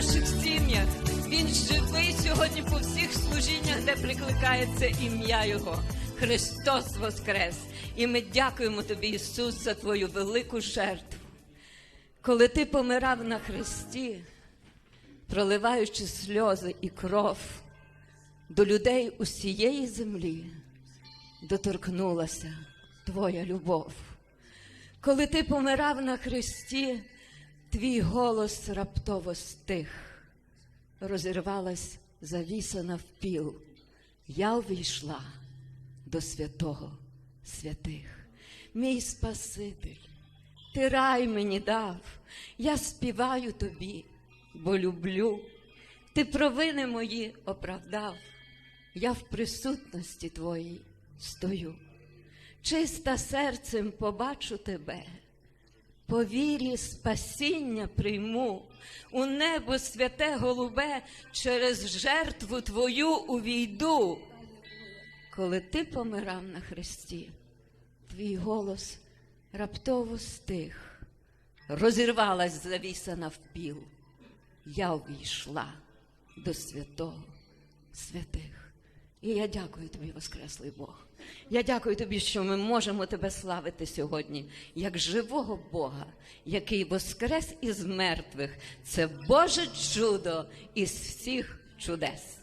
наших сім'ях. Він живий сьогодні по всіх служіннях, де прикликається ім'я Його. Христос Воскрес! І ми дякуємо тобі, Ісус, за твою велику жертву. Коли ти помирав на хресті, проливаючи сльози і кров до людей усієї землі, доторкнулася твоя любов. Коли ти помирав на хресті, твій голос раптово стих, розірвалась завіса навпіл. Я увійшла до святого святих. Мій Спаситель, ти рай мені дав, я співаю тобі, бо люблю. Ти провини мої оправдав, я в присутності твоїй стою. Чиста серцем побачу тебе, по вірі спасіння прийму, у небо святе голубе, через жертву твою увійду. Коли ти помирав на хресті, твій голос раптово стих, розірвалась завіса навпіл. Я увійшла до святого святих. І я дякую тобі, Воскреслий Бог. Я дякую тобі, що ми можемо тебе славити сьогодні як живого Бога, який воскрес із мертвих. Це Боже чудо із всіх чудес.